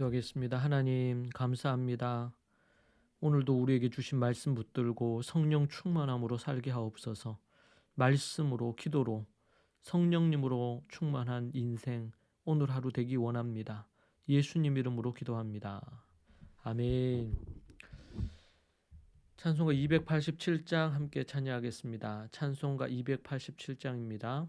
기도하겠습니다. 하나님 감사합니다. 오늘도 우리에게 주신 말씀 붙들고 성령 충만함으로 살게 하옵소서. 말씀으로 기도로 성령님으로 충만한 인생 오늘 하루 되기 원합니다. 예수님 이름으로 기도합니다. 아멘. 찬송가 287장 함께 찬양하겠습니다. 찬송가 287장입니다.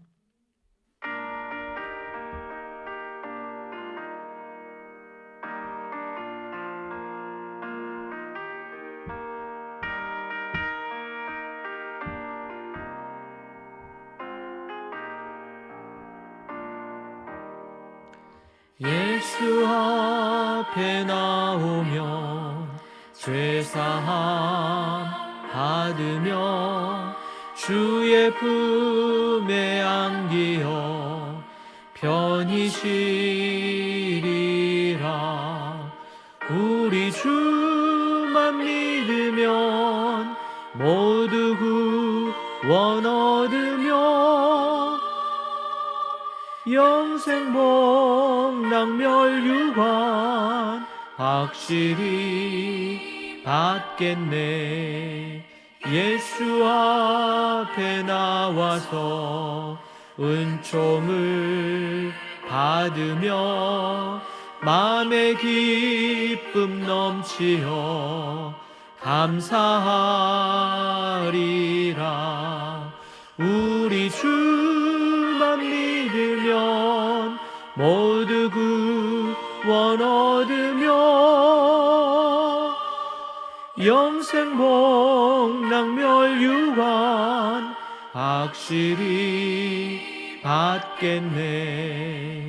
예수 앞에 나오면 죄사함 받으며 주의 품에 안기어 편히 쉬리라. 우리 주만 믿으면 모두 구원 얻으며 영생복 낭멸유관 확실히 받겠네. 예수 앞에 나와서 은총을 받으며 마음의 기쁨 넘치어 감사하리라. 우리 믿으면 모두 구원 얻으며 영생복 낭멸유관 확실히 받겠네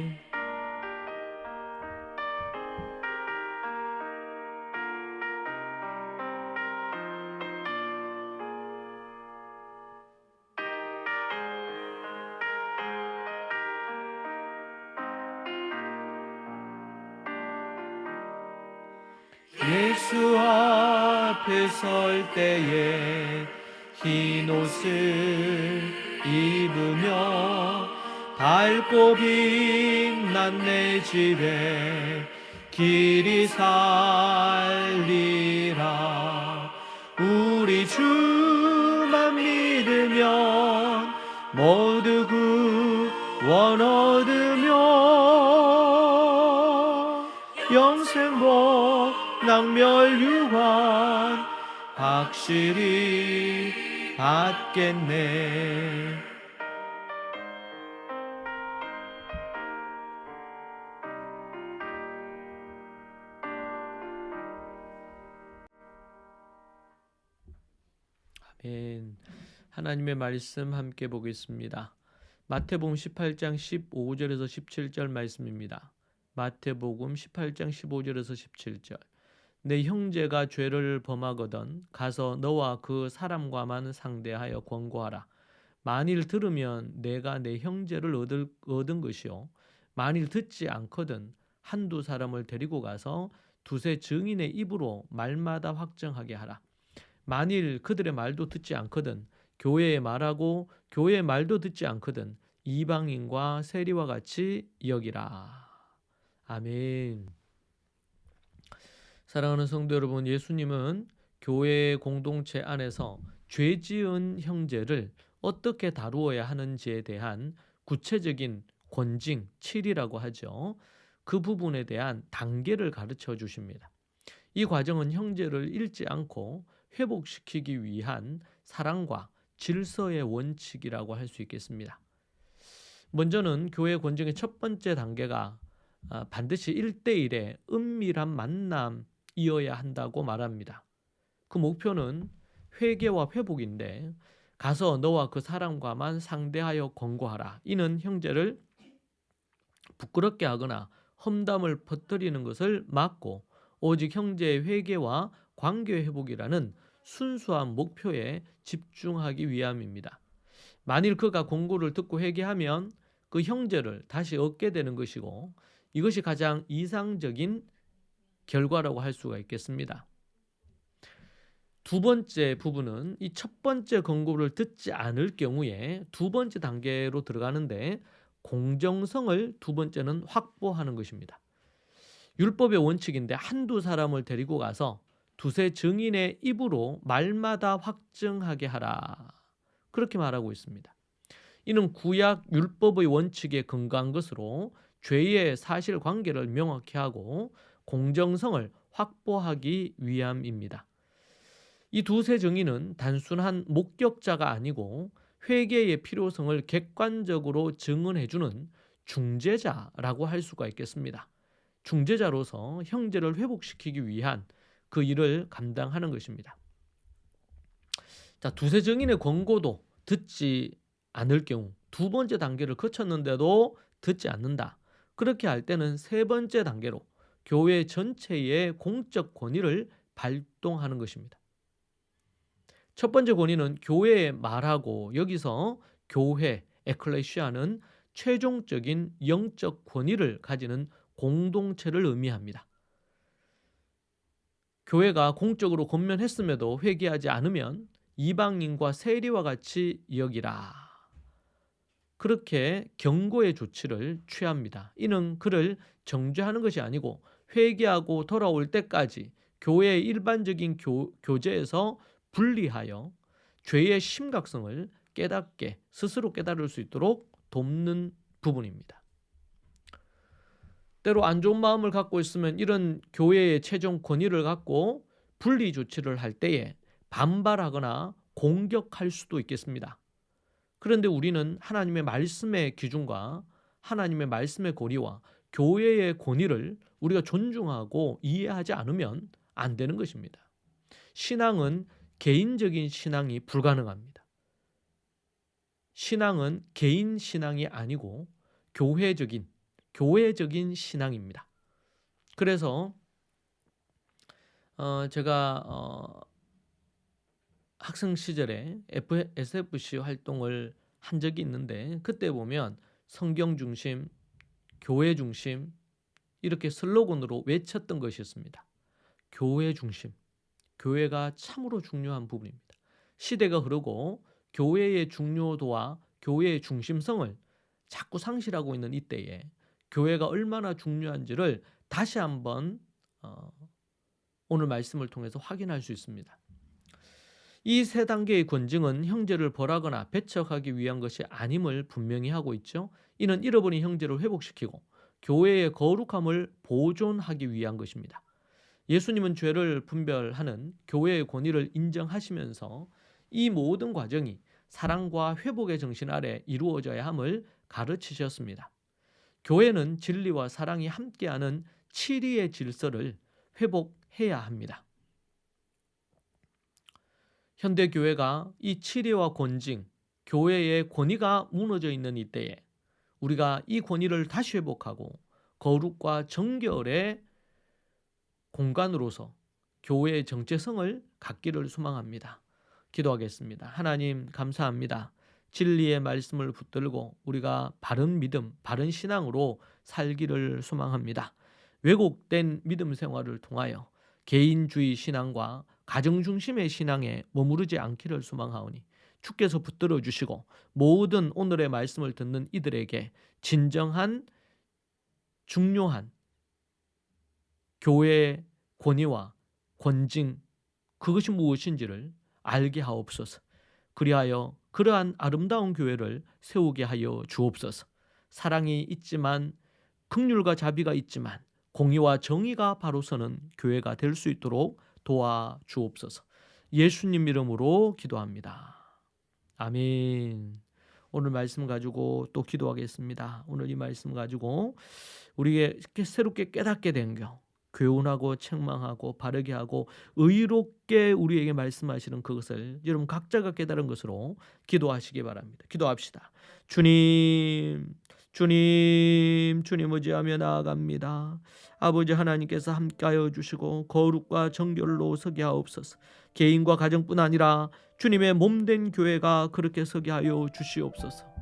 앞에 설 때에 흰 옷을 입으며 밝고 빛난 내 집에 길이 살리라. 우리 주만 믿으면 모두 구원 확실히 받겠네. 아멘. 하나님의 말씀 함께 보겠습니다. 마태복음 18장 15절에서 17절 말씀입니다. 마태복음 18장 15절에서 17절 내 형제가 죄를 범하거든 가서 너와 그 사람과만 상대하여 권고하라. 만일 들으면 내가 내 형제를 얻을, 얻은 것이요. 만일 듣지 않거든 한두 사람을 데리고 가서 두세 증인의 입으로 말마다 확정하게 하라. 만일 그들의 말도 듣지 않거든 교회의 말하고 교회의 말도 듣지 않거든 이방인과 세리와 같이 여기라. 아멘. 사랑하는 성도 여러분, 예수님은 교회 공동체 안에서 죄 지은 형제를 어떻게 다루어야 하는지에 대한 구체적인 권징, 칠이라고 하죠. 그 부분에 대한 단계를 가르쳐 주십니다. 이 과정은 형제를 잃지 않고 회복시키기 위한 사랑과 질서의 원칙이라고 할 수 있겠습니다. 먼저는 교회 권징의 첫 번째 단계가 아, 반드시 1대1의 은밀한 만남 이어야 한다고 말합니다. 그 목표는 회개와 회복인데 가서 너와 그 사람과만 상대하여 권고하라. 이는 형제를 부끄럽게 하거나 험담을 퍼뜨리는 것을 막고 오직 형제의 회개와 관계 회복이라는 순수한 목표에 집중하기 위함입니다. 만일 그가 권고를 듣고 회개하면 그 형제를 다시 얻게 되는 것이고 이것이 가장 이상적인 결과라고 할 수가 있겠습니다. 두 번째 부분은 이 첫 번째 권고를 듣지 않을 경우에 두 번째 단계로 들어가는데 공정성을 두 번째는 확보하는 것입니다. 율법의 원칙인데 한두 사람을 데리고 가서 두세 증인의 입으로 말마다 확증하게 하라. 그렇게 말하고 있습니다. 이는 구약 율법의 원칙에 근거한 것으로 죄의 사실 관계를 명확히 하고 공정성을 확보하기 위함입니다. 이 두세 증인은 단순한 목격자가 아니고 회개의 필요성을 객관적으로 증언해주는 중재자라고 할 수가 있겠습니다. 중재자로서 형제를 회복시키기 위한 그 일을 감당하는 것입니다. 자, 두세 증인의 권고도 듣지 않을 경우 두 번째 단계를 거쳤는데도 듣지 않는다. 그렇게 할 때는 세 번째 단계로 교회 전체의 공적 권위를 발동하는 것입니다. 첫 번째 권위는 교회에 말하고 여기서 교회 에클레시아는 최종적인 영적 권위를 가지는 공동체를 의미합니다. 교회가 공적으로 권면했음에도 회개하지 않으면 이방인과 세리와 같이 여기라. 그렇게 경고의 조치를 취합니다. 이는 그를 정죄하는 것이 아니고 회개하고 돌아올 때까지 교회의 일반적인 교, 교제에서 분리하여 죄의 심각성을 깨닫게 스스로 깨달을 수 있도록 돕는 부분입니다. 때로 안 좋은 마음을 갖고 있으면 이런 교회의 최종 권위를 갖고 분리 조치를 할 때에 반발하거나 공격할 수도 있겠습니다. 그런데 우리는 하나님의 말씀의 기준과 하나님의 말씀의 고리와 교회의 권위를 우리가 존중하고 이해하지 않으면 안 되는 것입니다. 신앙은 개인적인 신앙이 불가능합니다. 신앙은 개인 신앙이 아니고 교회적인 교회적인 신앙입니다. 그래서 어 제가 어 학생 시절에 SFC 활동을 한 적이 있는데 그때 보면 성경 중심, 교회 중심 이렇게 슬로건으로 외쳤던 것이었습니다. 교회 중심. 교회가 참으로 중요한 부분입니다. 시대가 흐르고 교회의 중요도와 교회의 중심성을 자꾸 상실하고 있는 이때에 교회가 얼마나 중요한지를 다시 한번 어, 오늘 말씀을 통해서 확인할 수 있습니다. 이 세 단계의 권징은 형제를 벌하거나 배척하기 위한 것이 아님을 분명히 하고 있죠. 이는 잃어버린 형제를 회복시키고 교회의 거룩함을 보존하기 위한 것입니다. 예수님은 죄를 분별하는 교회의 권위를 인정하시면서 이 모든 과정이 사랑과 회복의 정신 아래 이루어져야 함을 가르치셨습니다. 교회는 진리와 사랑이 함께하는 치리의 질서를 회복해야 합니다. 현대 교회가 이 치리와 권징, 교회의 권위가 무너져 있는 이때에 우리가 이 권위를 다시 회복하고 거룩과 정결의 공간으로서 교회의 정체성을 갖기를 소망합니다. 기도하겠습니다. 하나님 감사합니다. 진리의 말씀을 붙들고 우리가 바른 믿음, 바른 신앙으로 살기를 소망합니다. 왜곡된 믿음 생활을 통하여 개인주의 신앙과 가정 중심의 신앙에 머무르지 않기를 소망하오니 주께서 붙들어 주시고 모든 오늘의 말씀을 듣는 이들에게 진정한 중요한 교회의 권위와 권징 그것이 무엇인지를 알게 하옵소서. 그리하여 그러한 아름다운 교회를 세우게 하여 주옵소서. 사랑이 있지만 극률과 자비가 있지만 공의와 정의가 바로 서는 교회가 될 수 있도록 도와 주옵소서. 예수님 이름으로 기도합니다. 아멘. 오늘 말씀 가지고 또 기도하겠습니다. 오늘 이 말씀 가지고 우리에게 새롭게 깨닫게 된겨 교훈하고 책망하고 바르게 하고 의롭게 우리에게 말씀하시는 그것을 여러분 각자가 깨달은 것으로 기도하시기 바랍니다. 기도합시다. 주님, 주님, 주님 의지하며 나아갑니다. 아버지 하나님께서 함께하여 주시고 거룩과 정결로 서게 하옵소서. 개인과 가정뿐 아니라 주님의 몸된 교회가 그렇게 서게 하여 주시옵소서.